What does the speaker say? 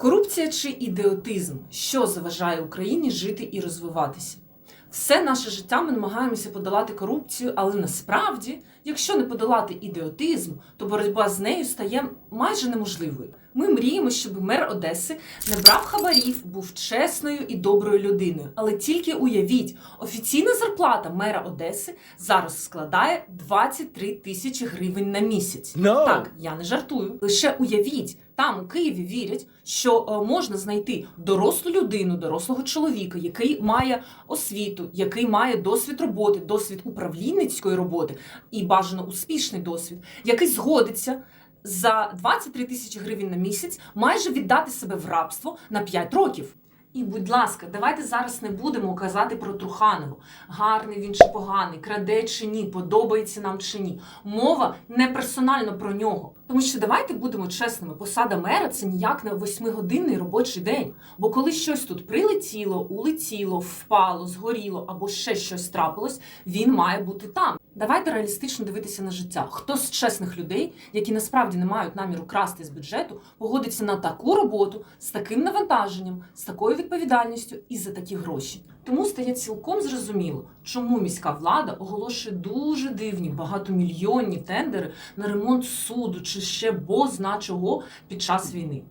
Корупція чи ідеотизм, що заважає Україні жити і розвиватися? Все наше життя ми намагаємося подолати корупцію, але насправді, якщо не подолати ідеотизм, то боротьба з нею стає майже неможливою. Ми мріємо, щоб мер Одеси не брав хабарів, був чесною і доброю людиною. Але тільки уявіть, офіційна зарплата мера Одеси зараз складає 23 тисячі гривень на місяць. No. Так, я не жартую. Лише уявіть, там у Києві вірять, що е, можна знайти дорослу людину, дорослого чоловіка, який має освіту, який має досвід роботи, досвід управлінницької роботи і бажано успішний досвід, який згодиться. За 23 тисячі гривень на місяць майже віддати себе в рабство на 5 років. І, будь ласка, давайте зараз не будемо казати про Труханову. Гарний він чи поганий, краде чи ні, подобається нам чи ні. Мова не персонально про нього. Тому що давайте будемо чесними, посада мера це ніяк не восьмигодинний робочий день. Бо коли щось тут прилетіло, улетіло, впало, згоріло або ще щось трапилось, він має бути там. Давайте реалістично дивитися на життя. Хто з чесних людей, які насправді не мають наміру красти з бюджету, погодиться на таку роботу з таким навантаженням, з такою відповідальністю і за такі гроші. Тому стає цілком зрозуміло, чому міська влада оголошує дуже дивні багатомільйонні тендери на ремонт суду чи ще бозна чого під час війни.